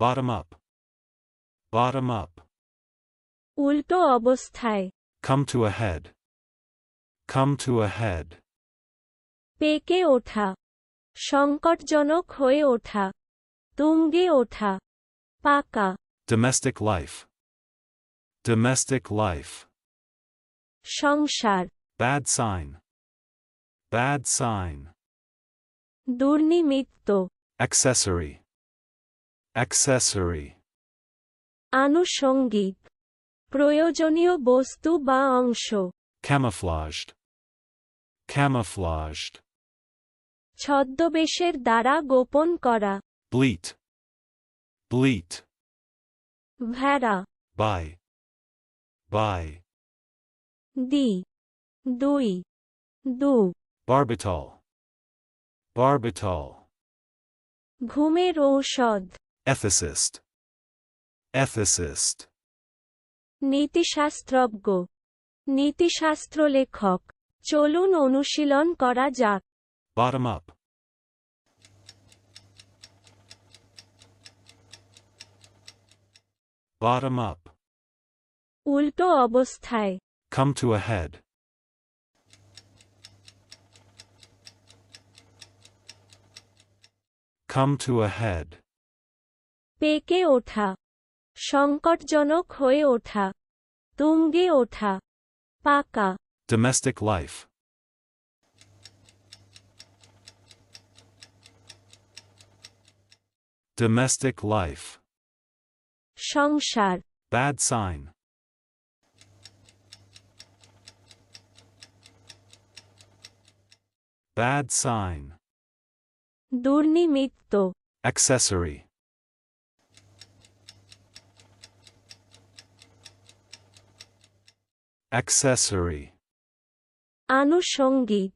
Bottom up. Bottom up. উল্টো অবস্থায় Come to a head. Come to a head. পেকে ওঠা সংকটজনক হয়ে ওঠা তুঙ্গে ওঠা পাকা Domestic life. Domestic life. সংসার Bad sign. Bad sign. দুর্নিমিত্ত Accessory. Accessory. আনুষঙ্গিক প্রয়োজনীয় বস্তু বা অংশ Camouflaged. Camouflaged. ছদ্মবেশের দ্বারা গোপন করা Bleat. Bleat. ভেড়া By. By. দি দুই দু Barbital. Barbital. ঘুমের ঔষধ Ethicist. Ethicist. নীতিশাস্ত্রজ্ঞ নীতিশাস্ত্র লেখক চলুন অনুশীলন করা যাক Bottom up. Bottom up. উল্টো অবস্থায় Come to a head. Come to a head. পেকে ওঠা সংকটজনক হয়ে ওঠা তুঙ্গে ওঠা পাকা Domestic life. Domestic life. সংসার Bad sign. Bad sign. দুর্নিমিত্ত Accessory. Accessory. আনুষঙ্গিক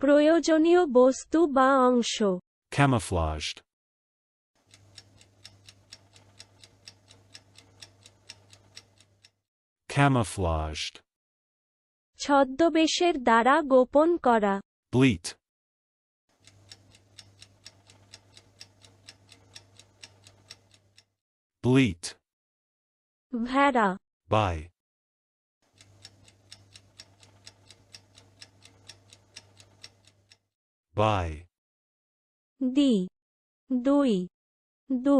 প্রয়োজনীয় বস্তু বা অংশ Camouflaged. Camouflaged. ছদ্মবেশের দ্বারা গোপন করা Bleat. Bleat. ভেড়া By. By. দি দুই দু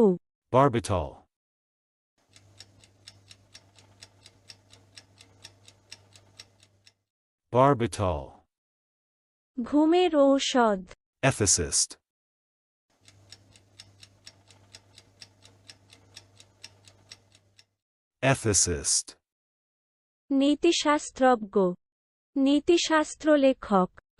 Barbital. Barbital. ঘুমের ঔষধ Ethicist. Ethicist. নীতিশাস্ত্রজ্ঞ নীতিশাস্ত্র লেখক